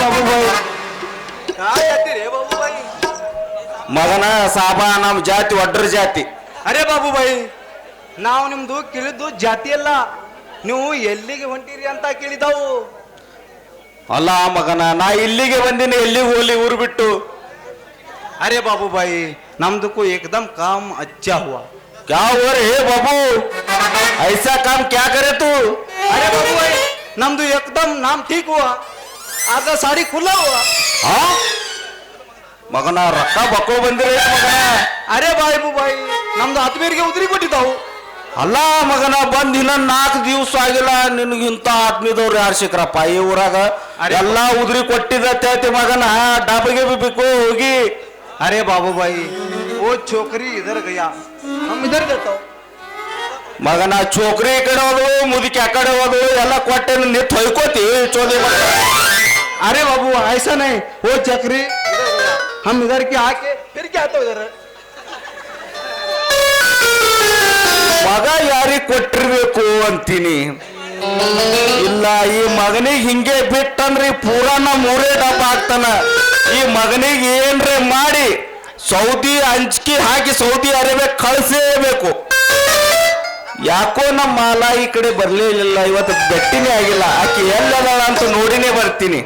ಬಾಬುಬಾಯಿ ಮಗನ ಸಾಬಾ ನಮ್ ಜಾತಿ ಒಡ್ರ ಜಾತಿ. ಅರೇ ಬಾಬು ಬಾಬುಬಾಯಿ ನಾವು ನಿಮ್ದು ಕೇಳಿದ್ದು ಜಾತಿ ಅಲ್ಲ. ನೀವು ಎಲ್ಲಿಗೆ ಹೊಂಟಿರಿ ಅಂತ ಕೇಳಿದವು. ಅಲ್ಲ ಮಗನ ನಾ ಇಲ್ಲಿಗೆ ಬಂದಿನಿ ಎಲ್ಲಿಗೆ ಹೋಗ್ಲಿ ಊರು ಬಿಟ್ಟು. ಅರೆ ಬಾಬುಬಾಯಿ ನಮ್ದಕ್ಕೂ ಏಕದಮ್ ಕಾಮ್ ಅಚ್ಚ ಹುವ. ಯಾವ हो रे बाबू ऐसा काम क्या करे तू ಬಾಬು बाबू ನಮ್ದು ಏಕದಮ್ एकदम ಠೀಕ್ ಹುವ. ಅರ್ಧ ಸಾರಿ ಕುಲ್ಲ ಆ? ಮಗನ ರೊಕ್ಕ ಬಕ್ಕೋ ಬಂದಿರ ಮಗನ? ಅರೆ ಬಾಯಿ ಬಾಯಿ ನಮ್ದು ಆತ್ಮೀಯರಿಗೆ ಉದ್ರಿ ಕೊಟ್ಟಿದ್ದಾವು. ಅಲ್ಲ ಮಗನ ಬಂದ್ ಇನ್ನ ನಾಲ್ಕು ದಿವಸ ಆಗಿಲ್ಲ ನಿನಗಿಂತ ಆತ್ಮೀಯದವ್ರು ಯಾರು ಸಿಕ್ಕರಪ್ಪ ಈ ಊರಾಗ ಎಲ್ಲ ಉದ್ರಿ ಕೊಟ್ಟಿದ್ದ ಮಗನ ಡಾಬಿಗೆ ಬಿಕ್ಕು ಹೋಗಿ. ಅರೆ ಬಾಬು ಬಾಯಿ ಓ ಚೋಕರಿ ಇದರ ಗಯ್ಯ. ಇದರ ಮಗನ ಚೋಕರಿ ಈ ಕಡೆ ಹೋದವು ಮುದುಕಿ ಆ ಕಡೆ ಹೋದವು ಎಲ್ಲ ಕೊಟ್ಟೆ ನಿಂತು ಹೊಯ್ಕೋತಿ ಚೋದಿ ಮಗ. अरे बाबू ऐसा नहीं वो चक्री इधर गया हम इधर के आके फिर क्या आता इधर ಮಗ ಯಾರಿಗೆ ಕೊಟ್ಟಿರ್ಬೇಕು ಅಂತೀನಿ ಇಲ್ಲ ಈ ಮಗನಿಗೆ ಹಿಂಗೆ ಬಿಟ್ಟಂದ್ರಿ ಪೂರಾ ನಮ್ಮ ಮೂರೇ ಡಬ್ಬ ಹಾಕ್ತಾನ ಈ ಮಗನಿಗೆ ಏನ್ರೆ ಮಾಡಿ ಸೌದಿ ಹಂಚ್ಕಿ ಹಾಕಿ ಸೌದಿ ಅರೇಬಿಯಾ ಕಳಿಸೇಬೇಕು ಯಾಕೋ ನಮ್ಮ ಮಾಲ ಈ ಕಡೆ ಬರ್ಲೇ ಇಲ್ಲ ಇವತ್ತು ಬೆಟ್ಟಿನೇ ಆಗಿಲ್ಲ ಆಕೆ ಎಲ್ಲದಾಳ ಅಂತ ನೋಡಿನೇ ಬರ್ತೀನಿ